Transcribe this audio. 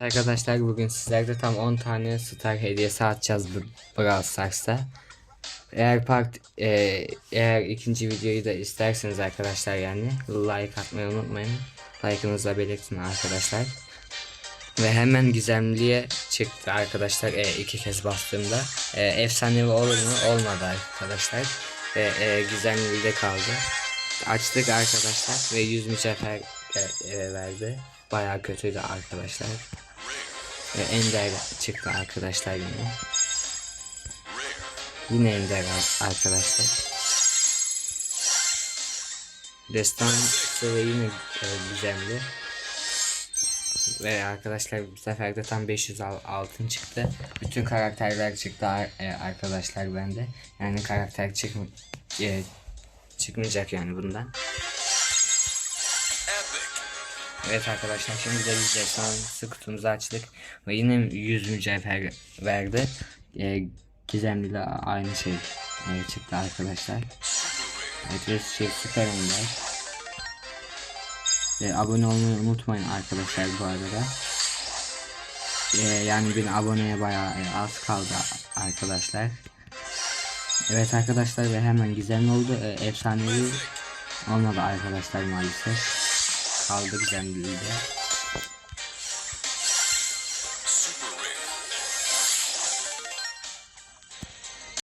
Arkadaşlar bugün sizlerde tam 10 tane star hediyesi atacağız Brawl Stars'ta. Eğer part e, eğer ikinci videoyu da isterseniz arkadaşlar yani like atmayı unutmayın. Like'ınızı da belirtin arkadaşlar. Ve hemen gizemliye çıktı arkadaşlar e, iki kez bastığımda. E, efsanevi olur mu? Olmadı arkadaşlar. Ve e, gizemli kaldı. Açtık arkadaşlar ve 100 mücevher e, e, verdi. Bayağı kötüydü arkadaşlar. Ender çıktı arkadaşlar yine. Yine Ender arkadaşlar. Destansı ve yine e, gizemli. Ve arkadaşlar bu sefer de tam 500 al- altın çıktı. Bütün karakterler çıktı e, arkadaşlar bende. Yani karakter çıkm e, çıkmayacak yani bundan. Evet arkadaşlar şimdi de biz de son kutumuzu açtık ve yine 100 mücevher verdi. E, gizemli ile aynı şey e, çıktı arkadaşlar. Evet ve şey süper ender. E, abone olmayı unutmayın arkadaşlar bu arada. E, yani bin aboneye bayağı e, az kaldı arkadaşlar. Evet arkadaşlar ve hemen gizemli oldu. E, efsanevi olmadı arkadaşlar maalesef. Kaldı gizemli de.